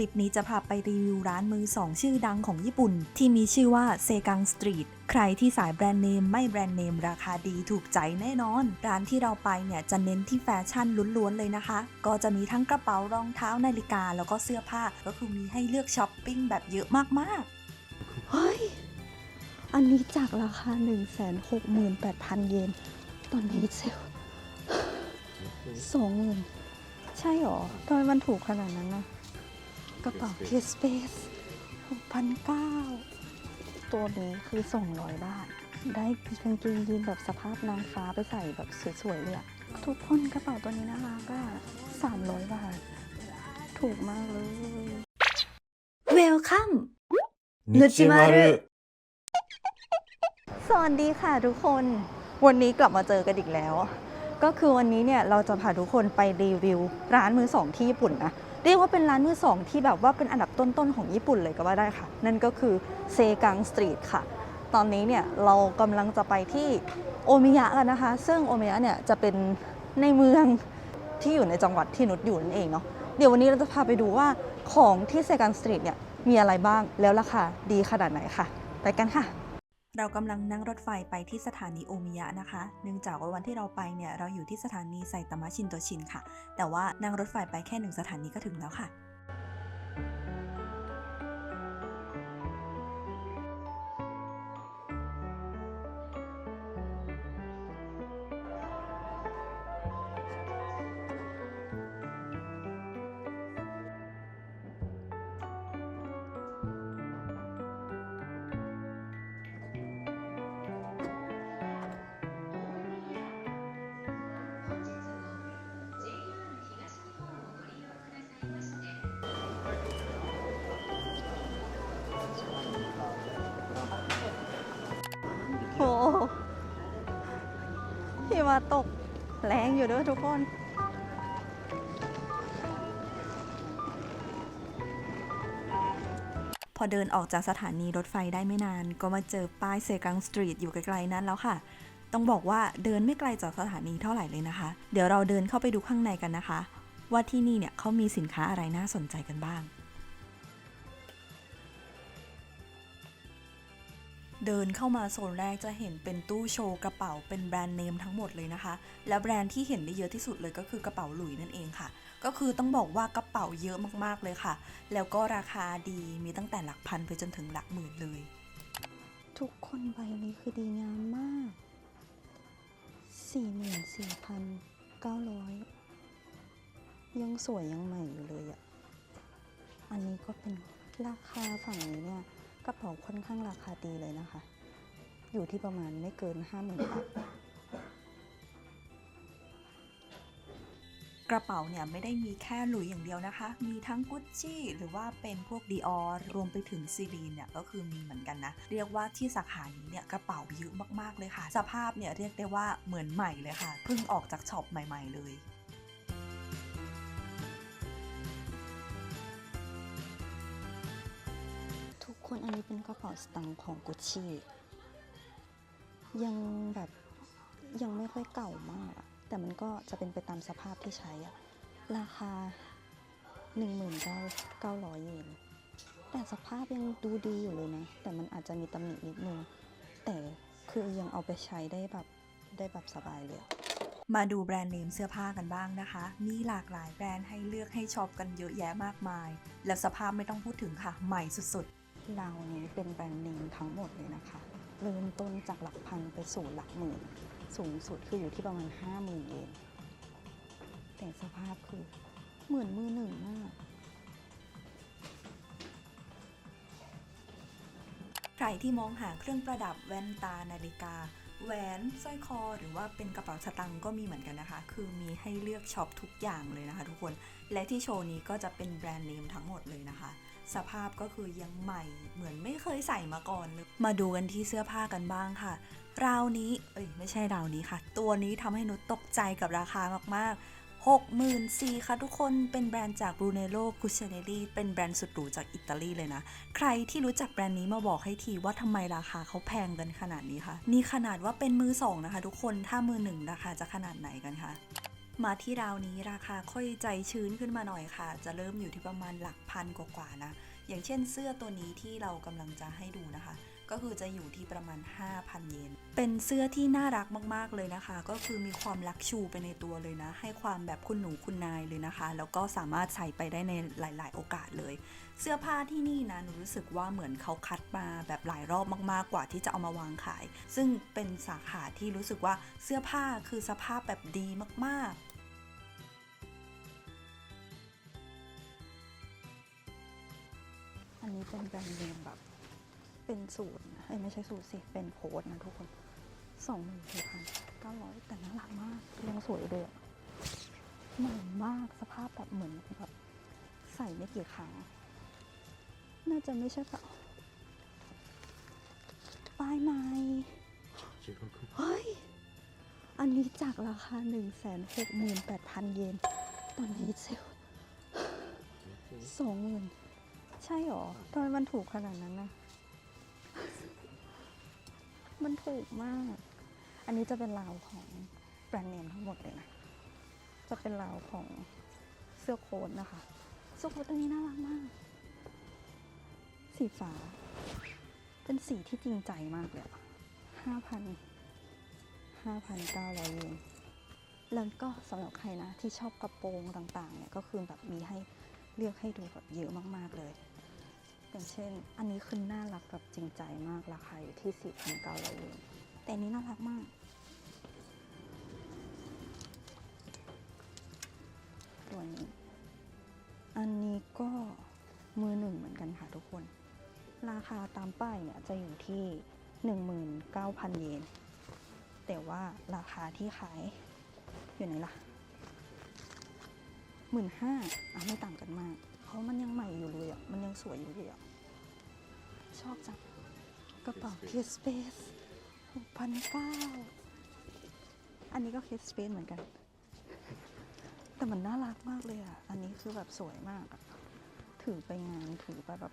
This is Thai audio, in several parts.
ลิปนี้จะพาไปรีวิวร้านมือสองชื่อดังของญี่ปุ่น ที่มีชื่อว่าเซกังสตรีทใครที่สายแบรนด์เนมไม่แบรนด์เนมราคาดีถูกใจแน่นอน ร้านที่เราไปเนี่ยจะเน้นที่แฟชั่นล้วนๆเลยนะคะ ก็จะมีทั้งกระเป๋ารองเท้านาฬิกาแล้วก็เสื้อผ้าก็คือมีให้เลือกช้อปปิ้งแบบเยอะมากๆเฮ้ยอันนี้จากราคา 168,000 เยน ตอนนี้เซลล์สองหมื่นใช่หรอทำไมมันถูกขนาดนั้นนะ กระเป๋า Kid Space 6,009ตัวนี้คือ 200 บาท ได้กางเกงยีนแบบสภาพนางฟ้าไปใส่แบบสวยๆเลยอะทุกคนกระเป๋าตัวนี้นะารักอะ300 บาท ถูกมากเลย Welcome นุจิมารุสวัสดีค่ะทุกคน วันนี้กลับมาเจอกันอีกแล้ว ก็คือวันนี้เนี่ยเราจะพาทุกคนไปรีวิวร้านมือสองที่ญี่ปุ่นนะ เรียกว่าเป็นร้านมือสองที่แบบว่าเป็นอันดับต้นๆของญี่ปุ่นเลยก็ว่าได้ค่ะ นั่นก็คือเซกังสตรีทค่ะ ตอนนี้เนี่ยเรากำลังจะไปที่โอมิยะกันนะคะ ซึ่งโอมิยะเนี่ยจะเป็นในเมืองที่อยู่ในจังหวัดที่นุชอยู่นั่นเองเนาะเดี๋ยววันนี้เราจะพาไปดูว่าของที่เซกังสตรีทเนี่ยมีอะไรบ้างแล้วราคาดีขนาดไหนค่ะ ไปกันค่ะ เรากำลังนั่งรถไฟไปที่สถานีโอมิยะนะคะ เนื่องจากว่าวันที่เราไปเนี่ย เราอยู่ที่สถานีไซตามะชินโตชินค่ะ แต่ว่านั่งรถไฟไปแค่หนึ่งสถานีก็ถึงแล้วค่ะ หิมะตกแรงอยู่ด้วยทุกคน พอเดินออกจากสถานีรถไฟได้ไม่นาน ก็มาเจอป้ายเซกังสตรีทอยู่ไกลๆนั้นแล้วค่ะ ต้องบอกว่าเดินไม่ไกลจากสถานีเท่าไหร่เลยนะคะ เดี๋ยวเราเดินเข้าไปดูข้างในกันนะคะ ว่าที่นี่เนี่ยเขามีสินค้าอะไรน่าสนใจกันบ้าง เดินเข้ามาโซนแรกจะเห็นเป็นตู้โชว์กระเป๋าเป็นแบรนด์เนมทั้งหมดเลยนะคะ และแบรนด์ที่เห็นได้เยอะที่สุดเลยก็คือกระเป๋าหลุยนั่นเองค่ะ ก็คือต้องบอกว่ากระเป๋าเยอะมากๆเลยค่ะ แล้วก็ราคาดีมีตั้งแต่หลักพันไปจนถึงหลักหมื่นเลย ทุกคนใบนี้คือดีงามมาก 44,900 ยังสวยยังใหม่อยู่เลยอะ่ะ อันนี้ก็เป็นราคาฝั่งนี้เนี่ย ระเป๋าค่อนข้างราคาดีเลยนะคะ อยู่ที่ประมาณไม่เกิน 50,000บาทกระเป๋าเนี่ยไม่ได้มีแค่หลุยอย่างเดียวนะคะ มีทั้งกุชชี่หรือว่าเป็นพวกดีออรวมไปถึงซีรีนเนี่ยก็คือมีเหมือนกันนะ เรียกว่าที่สาขานี้เนี่ยกระเป๋าเยอะมากๆเลยค่ะ สภาพเนี่ยเรียกได้ว่าเหมือนใหม่เลยค่ะ เพิ่งออกจากช็อปใหม่ ๆ เลย คนอันนี้เป็นกระเป๋าสตางค์ของกุชชี่ยังแบบยังไม่ค่อยเก่ามาก แต่มันก็จะเป็นไปตามสภาพที่ใช้อะราคา 19,900 เยน แต่สภาพยังดูดีอยู่เลยนะ แต่มันอาจจะมีตำหนินิดนึง แต่คือยังเอาไปใช้ได้แบบได้แบบสบายเลย มาดูแบรนด์เนมเสื้อผ้ากันบ้างนะคะ มีหลากหลายแบรนด์ให้เลือกให้ช็อปกันเยอะแยะมากมาย แล้วสภาพไม่ต้องพูดถึงค่ะ ใหม่สุดๆ ราวนี้เป็นแบรนด์เนมทั้งหมดเลยนะคะ เริ่มต้นจากหลักพันไปสู่หลักหมื่น สูงสุดคืออยู่ที่ประมาณ 5 0,000เยนแต่สภาพคือเหมือนมือหนึ่งมากใครที่มองหาเครื่องประดับแว่นตานาฬิกา แหวนสร้อยคอ หรือว่าเป็นกระเป๋าสตางค์ก็มีเหมือนกันนะคะ คือมีให้เลือกช็อปทุกอย่างเลยนะคะ ทุกคนและที่โชว์นี้ก็จะเป็นแบรนด์เนมทั้งหมดเลยนะคะ สภาพก็คือยังใหม่เหมือนไม่เคยใส่มาก่อนเลยมาดูกันที่เสื้อผ้ากันบ้างค่ะราวนี้เอ้ยไม่ใช่ราวนี้ค่ะ ตัวนี้ทำให้หนุตกใจกับราคามากๆ64,000ค่ะทุกคนเป็นแบรนด์จาก Brunello Cucinelli เป็นแบรนด์สุดหรูจากอิตาลีเลยนะ ใครที่รู้จักแบรนด์นี้มาบอกให้ทีว่าทำไมราคาเขาแพงกันขนาดนี้คะนี่ขนาดว่าเป็นมือสองนะคะ ทุกคนถ้ามือหนึ่งราคาจะขนาดไหนกันคะ มาที่ราวนี้ราคาค่อยใจชื้นขึ้นมาหน่อยค่ะ จะเริ่มอยู่ที่ประมาณหลักพันกว่าๆนะ อย่างเช่นเสื้อตัวนี้ที่เรากำลังจะให้ดูนะคะ ก็คือจะอยู่ที่ประมาณ 5,000 เยน เป็นเสื้อที่น่ารักมากๆเลยนะคะ ก็คือมีความลักชูไปในตัวเลยนะ ให้ความแบบคุณหนูคุณนายเลยนะคะ แล้วก็สามารถใส่ไปได้ในหลาย ๆ โอกาสเลย เสื้อผ้าที่นี่นะหนูรู้สึกว่าเหมือนเขาคัดมาแบบหลายรอบมากๆกว่าที่จะเอามาวางขาย ซึ่งเป็นสาขาที่รู้สึกว่าเสื้อผ้าคือสภาพแบบดีมากๆ อันนี้เป็นแบรนด์เนมแบบ เป็นสูตรนะเอ้ยไม่ใช่สูตรสิ เป็นโค้ดนะทุกคนสองหมื่นสี่พันเก้าร้อยแต่น่ารักมากยังสวยเลยอะใหม่มากสภาพแบบเหมือนแบบใส่ไม่กี่ครั้ง น่าจะไม่ใช่แบบป้ายไม้เฮ้ย อันนี้จากราคา 1 6 8 0 0 0 เยน ตอนนี้เซลสองหมื่น ใช่หรอทำไมมันถูกขนาดนั้นนะมันถูกมาก อันนี้จะเป็นราวของแบรนด์เนมทั้งหมดเลยนะ จะเป็นราวของเสื้อโค้ทนะคะ เสื้อโค้ทตัวนี้น่ารักมาก สีฟ้า เป็นสีที่จริงใจมากเลยห้าพัน5,900เยนแล้วก็สำหรับใครนะที่ชอบกระโปรงต่างๆเนี่ยก็คือแบบมีให้เลือกให้ดูแบบเยอะมากๆเลย อย่างเช่น อันนี้คือน่ารักแบบจริงใจมากราคาอยู่ที่ 4,900เยนแต่อันนี้น่ารักมากตัวนี้ อันนี้ก็มือหนึ่งเหมือนกันค่ะทุกคน ราคาตามป้ายเนี่ยจะอยู่ที่ 19,000 เยน แต่ว่าราคาที่ขายอยู่ไหนล่ะหมื่นห้าอะไม่ต่างกันมาก เพราะมันยังใหม่อยู่เลยอะ มันยังสวยอยู่เลยอะ ชอบจัง กระเป๋าเคสสเปซหกพันเก้าอันนี้ก็เคสสเปซเหมือนกัน แต่มันน่ารักมากเลยอะ อันนี้คือแบบสวยมากอะถือไปงานถือไปแบบ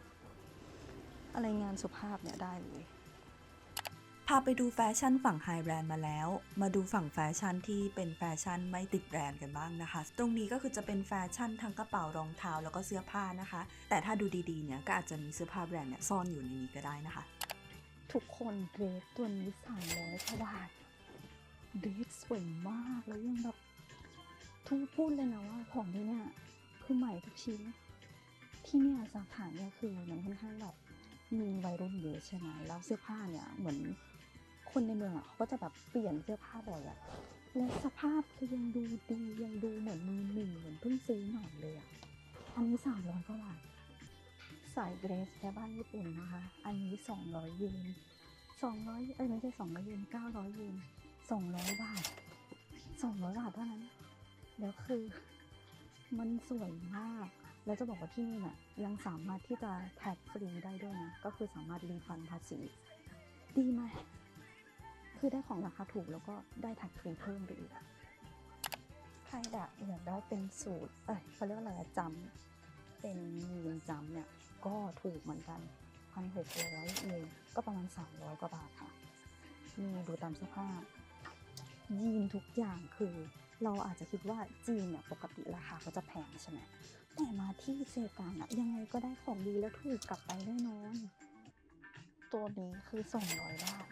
อะไรงานสุภาพเนี่ยได้เลย พาไปดูแฟชั่นฝั่งไฮแบรนด์มาแล้ว มาดูฝั่งแฟชั่นที่เป็นแฟชั่นไม่ติดแบรนด์กันบ้างนะคะ ตรงนี้ก็คือจะเป็นแฟชั่นทั้งกระเป๋ารองเท้าแล้วก็เสื้อผ้านะคะ แต่ถ้าดูดีๆเนี่ยก็อาจจะมีเสื้อผ้าแบรนด์เนี่ยซ่อนอยู่ในนี้ก็ได้นะคะ ทุกคนเดรสตัวนี้สามร้อยกว่าบาทเดรสสวยมากแล้วยังแบบทุกพูดเลยนะว่าของที่เนี่ยคือใหม่ทุกชิ้น ที่เนี่ยสาขาเนี่ยคือมันค่อนข้างแบบมีวัยรุ่นเยอะใช่ไหมแล้วเสื้อผ้าเนี่ยเหมือน คนในเมืองอะเขาก็จะแบบเปลี่ยนเสื้อผ้าบ่อยอะและสภาพคือยังดูดียังดูเหมือนมือหนึ่งเหมือนเพิ่งซื้อใหม่เลยอะอันนี้สามร้อยกว่าบาทใส่เดรสแค่บ้านญี่ปุ่นนะคะ อันนี้200เยน200เอ้ยไม่ใช่200เยน900เยน200บาท200บาทเท่านั้นแล้วคือมันสวยมาก แล้วจะบอกว่าที่นี่น่ะยังสามารถที่จะแท็กฟรีได้ด้วยนะ ก็คือสามารถรีฟันภาษี ดีไหม คือได้ของราคาถูกแล้วก็ได้แท็กฟรีเพิ่มไปอีกใครอยากอยากได้เป็นสูตร เอ้ยเขาเรียกว่าอะไรอะจำเป็นยีนจำเนี่ย ก็ถูกเหมือนกันพันหกร้อยเองก็ประมาณสามร้อยกว่าบาทค่ะนี่ดูตามสภาพ ยีนทุกอย่างคือเราอาจจะคิดว่าจีนเนี่ยปกติราคาเขาจะแพงใช่ไหมแต่มาที่เซกางอะยังไงก็ได้ของดีแล้วถูกกลับไปแน่นอน ตัวนี้คือสองร้อยบาท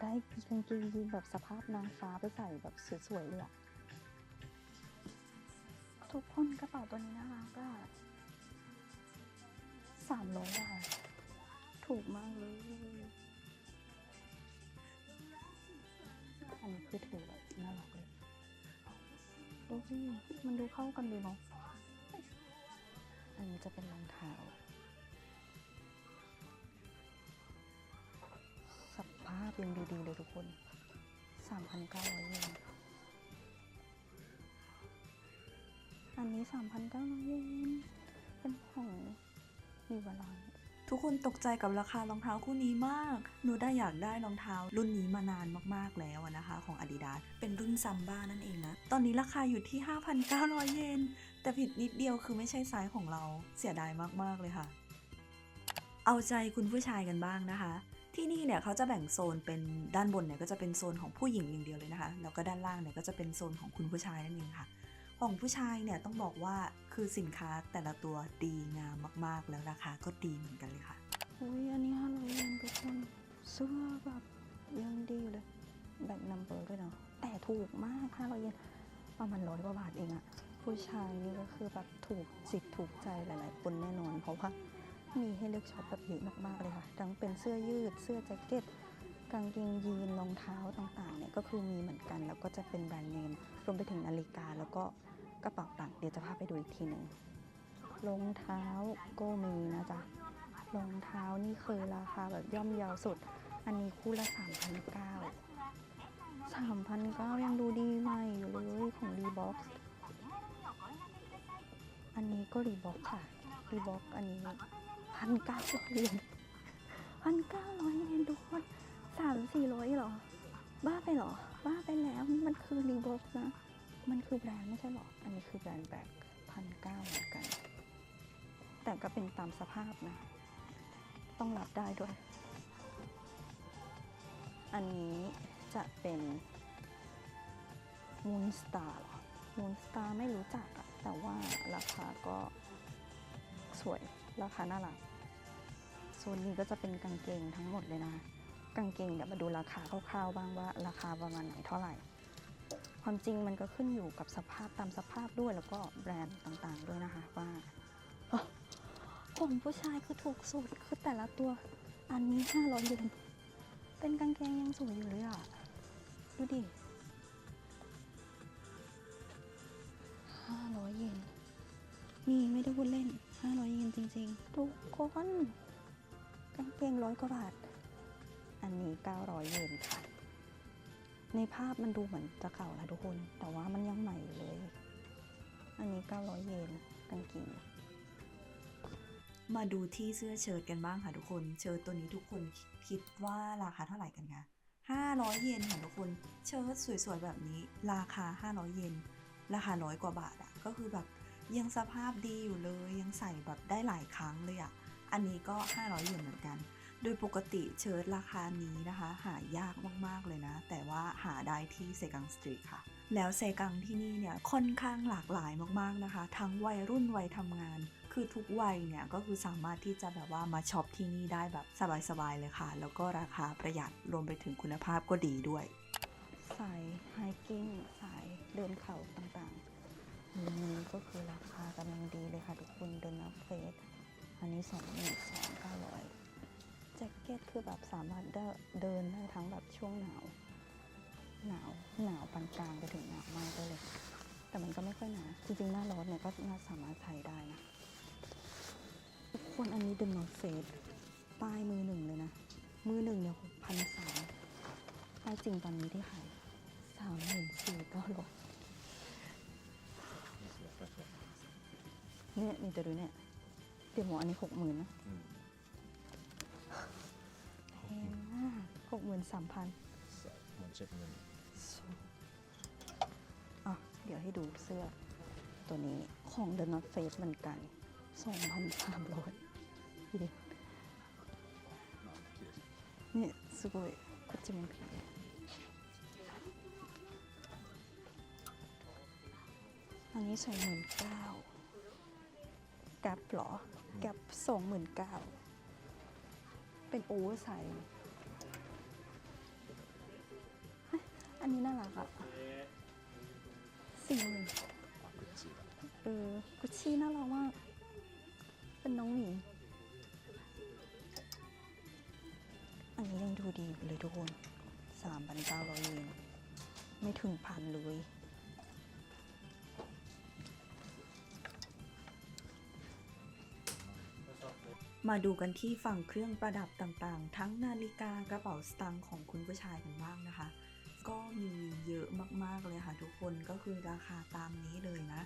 ได้กางเกงยีนแบบสภาพนางฟ้าไปใส่แบบสวยๆเลยอะทุกคนกระเป๋าตัวนี้น่ารักอะสามร้อยบาทถูกมากเลย อันนี้คือถือแบบน่ารักเลยดูสิมันดูเข้ากันดีเนาะ อันนี้จะเป็นรองเท้า ยังดูดีเลยทุกคน 3,900เยนอันนี้ 3,900 เยน เป็นของนิวาลอนทุกคนตกใจกับราคารองเท้าคู่นี้มาก หนูได้อยากได้รองเท้ารุ่นนี้มานานมากๆแล้วนะคะของ Adidas เป็นรุ่นซัมบ้านั่นเองนะ ตอนนี้ราคาอยู่ที่ 5,900 เยน แต่ผิดนิดเดียวคือไม่ใช่ไซส์ของเรา เสียดายมากๆเลยค่ะ เอาใจคุณผู้ชายกันบ้างนะคะ ที่นี่เนี่ยเขาจะแบ่งโซนเป็นด้านบนเนี่ยก็จะเป็นโซนของผู้หญิงอย่างเดียวเลยนะคะ แล้วก็ด้านล่างเนี่ยก็จะเป็นโซนของคุณผู้ชายนั่นเองค่ะ ของผู้ชายเนี่ยต้องบอกว่าคือสินค้าแต่ละตัวดีงามมากๆ แล้วราคาก็ดีเหมือนกันเลยค่ะอุ้ยอันนี้ห้าร้อยเยนทุกคนเสื้อแบบยังดีอยู่เลยแบ่งนัมเบอร์ด้วยเนาะแต่ถูกมากห้าร้อยเยนประมาณร้อยกว่าบาทเองอะผู้ชายนี่ก็คือแบบถูกจิตถูกใจหลาย ๆ คนแน่นอนเพราะว่า มีให้เลือกช็อปแบบเยอะมากๆเลยค่ะ ทั้งเป็นเสื้อยืด เสื้อแจ็คเก็ต กางเกงยีน รองเท้าต่างๆเนี่ยก็คือมีเหมือนกัน แล้วก็จะเป็นแบรนด์เนม รวมไปถึงนาฬิกา แล้วก็กระเป๋าตังเดี๋ยวจะพาไปดูอีกทีหนึ่ง รองเท้าก็มีนะจ๊ะ รองเท้านี่เคยราคาแบบย่อมเยาวสุด อันนี้คู่ละ3,900 3,900ยังดูดีใหม่อยู่เลยของรีบ็อกอันนี้ก็รีบ็อกค่ะรีบ็อกอันนี้ พันเก้าร้อยเยนพันเก้าร้อยเยนทุกคนสามสี่ร้อยหรอ บ้าไปหรอ บ้าไปแล้วมันคือรีบ็อกนะ มันคือแบรนด์ไม่ใช่หรอ อันนี้คือแบรนด์แบกพันเก้าเหมือนกัน แต่ก็เป็นตามสภาพนะ ต้องรับได้ด้วย อันนี้จะเป็นมูนสตาร์หรอมูนสตาร์ไม่รู้จักอะแต่ว่าราคาก็สวย ราคาน่ารักโซนนี้ก็จะเป็นกางเกงทั้งหมดเลยนะ กางเกงเดี๋ยวมาดูราคาคร่าวๆบ้างว่า ราคาประมาณไหนเท่าไหร่ ความจริงมันก็ขึ้นอยู่กับสภาพตามสภาพด้วยแล้วก็แบรนด์ต่างๆด้วยนะคะว่าผมผู้ชายคือถูกสุดคือแต่ละตัวอันนี้ห้าร้อยเยนเป็นกางเกงยังสวยอยู่เลยอะ ดูดิห้าร้อยเยนนี่ไม่ได้พูดเล่น จริงๆ ทุกคนกางเกงร้อยกว่าบาท อันนี้เก้าร้อยเยนค่ะ ในภาพมันดูเหมือนจะเก่าแล้วทุกคน แต่ว่ามันยังใหม่เลย อันนี้เก้าร้อยเยนกางเกงมาดูที่เสื้อเชิ้ตกันบ้างค่ะทุกคน เชิ้ตตัวนี้ทุกคนคิดว่าราคาเท่าไหร่กันคะ500 เยนค่ะทุกคน เชิ้ตสวยๆแบบนี้ ราคา 500 เยน ราคาร้อยกว่าบาทอะก็คือแบบ ยังสภาพดีอยู่เลยยังใส่แบบได้หลายครั้งเลยอะอันนี้ก็ 500เยนเหมือนกัน โดยปกติเชิ้ตราคานี้นะคะ หายากมากๆเลยนะ แต่ว่าหาได้ที่เซกังสตรีทค่ะ แล้วเซกังที่นี่เนี่ยค่อนข้างหลากหลายมากๆนะคะ ทั้งวัยรุ่นวัยทำงาน คือทุกวัยเนี่ยก็คือสามารถที่จะแบบว่ามาช็อปที่นี่ได้แบบสบายๆเลยค่ะ แล้วก็ราคาประหยัดรวมไปถึงคุณภาพก็ดีด้วยสายไฮกิ้งสายเดินเขาต่าง อันนี้ก็คือราคากำลังดีเลยค่ะทุกคนเดินนับเฟสอันนี้สองหนึ่งสองเก้าร้อยแจ็คเก็ตคือแบบสามารถเดินได้ทั้งแบบช่วงหนาว หนาวหนาวปานกลางไปถึงหนาวมากได้เลย แต่มันก็ไม่ค่อยหนาจริงๆหน้าร้อนเนี่ยก็น่าสามารถใส่ได้นะทุกคนอันนี้เดินนอเฟสป้ายมือหนึ่งเลยนะ มือหนึ่งเนี่ยหกพันสามป้ายจริงตอนนี้ที่ขายสามหมื่นสี่เก้าร้อย เนี่ยนี่จะดูเนี่ย เดี๋ยวหมออันนี้หกหมื่นนะ うん แพงมากหกหมื่นสามพัน さあもうチェックね อ่ะ เดี๋ยวให้ดูเสื้อ ตัวนี้ของ The North Face เหมือนกัน 2,300ดูดินี่すごいこっちもอันนี้สองหมื่นเก้า แกลบหรอ แกลบสองหมื่นเก้าเป็นโอเวอร์ไซส์อันนี้น่ารักอะสี่หมื่นเออ กุชชี่น่ารักมาก เป็นน้องหมี อันนี้ยังดูดีเลยทุกคนสามพันเก้าร้อยเยนไม่ถึงพันเลย มาดูกันที่ฝั่งเครื่องประดับต่างๆ ทั้งนาฬิกากระเป๋าสตางค์ของคุณผู้ชายกันบ้างนะคะ ก็มีเยอะมากๆเลยค่ะทุกคนก็คือราคาตามนี้เลยนะ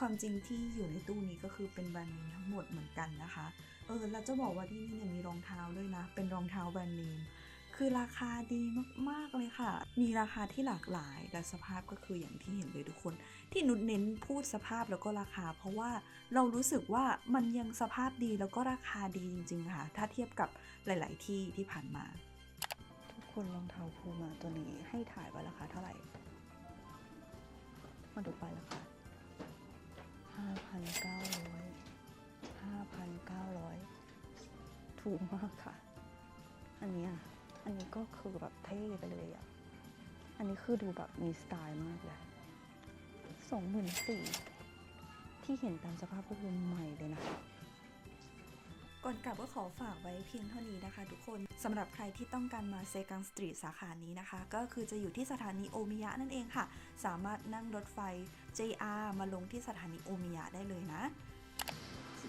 ความจริงที่อยู่ในตู้นี้ก็คือเป็นแบรนด์เนมทั้งหมดเหมือนกันนะคะ เออเราจะบอกว่าที่นี่เนี่ยมีรองเท้าด้วยนะ เป็นรองเท้าแบรนด์เนม คือราคาดีมากๆเลยค่ะ มีราคาที่หลากหลายและสภาพก็คืออย่างที่เห็นเลยทุกคน ที่นุชเน้นพูดสภาพแล้วก็ราคา เพราะว่าเรารู้สึกว่ามันยังสภาพดีแล้วก็ราคาดีจริง ๆ ค่ะ ถ้าเทียบกับหลาย ๆ ที่ที่ผ่านมา ทุกคนรองเท้าพูมาตัวนี้ให้ถ่ายไว้ราคาเท่าไหร่ มาดูไปราคาห้าพันเก้าร้อยห้าพันเก้าร้อยถูกมากค่ะ อันเนี้ย อันนี้ก็คือแบบเท่ไปเลยอะอันนี้คือดูแบบมีสไตล์มากเลยสองหมื่นสี่ที่เห็นตามสภาพก็คือใหม่เลยนะคะก่อนกลับก็ขอฝากไว้เพียงเท่านี้นะคะทุกคนสำหรับใครที่ต้องการมาเซกังสตรีทสาขานี้นะคะ ก็คือจะอยู่ที่สถานีโอมิยะนั่นเองค่ะ สามารถนั่งรถไฟ JR มาลงที่สถานีโอมิยะได้เลยนะ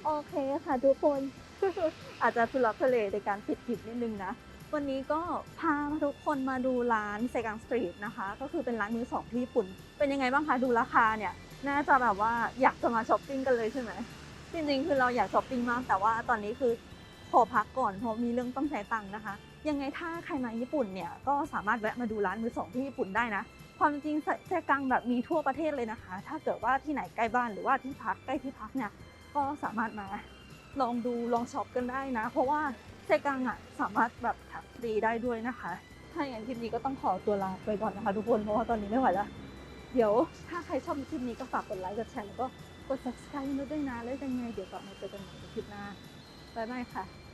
โอเคค่ะทุกคน อาจจะทุลักทุเลในการปิดคลิปนิดนึงนะ วันนี้ก็พาทุกคนมาดูร้านเซกังสตรีทนะคะ ก็คือเป็นร้านมือสองที่ญี่ปุ่น เป็นยังไงบ้างคะดูราคาเนี่ย น่าจะแบบว่าอยากจะมาช้อปปิ้งกันเลยใช่ไหมจริงๆ คือเราอยากช้อปปิ้งมาก แต่ว่าตอนนี้คือขอพักก่อนเพราะมีเรื่องต้องใช้ตังค์นะคะ ยังไงถ้าใครมาญี่ปุ่นเนี่ยก็สามารถแวะมาดูร้านมือสองที่ญี่ปุ่นได้นะ ความจริงแซกังแบบมีทั่วประเทศเลยนะคะ ถ้าเกิดว่าที่ไหนใกล้บ้านหรือว่าที่พักใกล้ที่พักเนี่ยก็สามารถมาลองดูลองช็อปกันได้นะ เพราะว่า เซกังอะสามารถแบบแถมฟรีได้ด้วยนะคะ ถ้าอย่างนั้นคลิปนี้ก็ต้องขอตัวลาไปก่อนนะคะทุกคน เพราะว่าตอนนี้ไม่ไหวแล้ว เดี๋ยวถ้าใครชอบคลิปนี้ก็ฝากกดไลค์ กดแชร์ แล้วก็กด subscribe ด้วยนะ แล้วยังไงเดี๋ยวกลับมาเจอกันใหม่ในคลิปหน้า บ๊ายบายค่ะ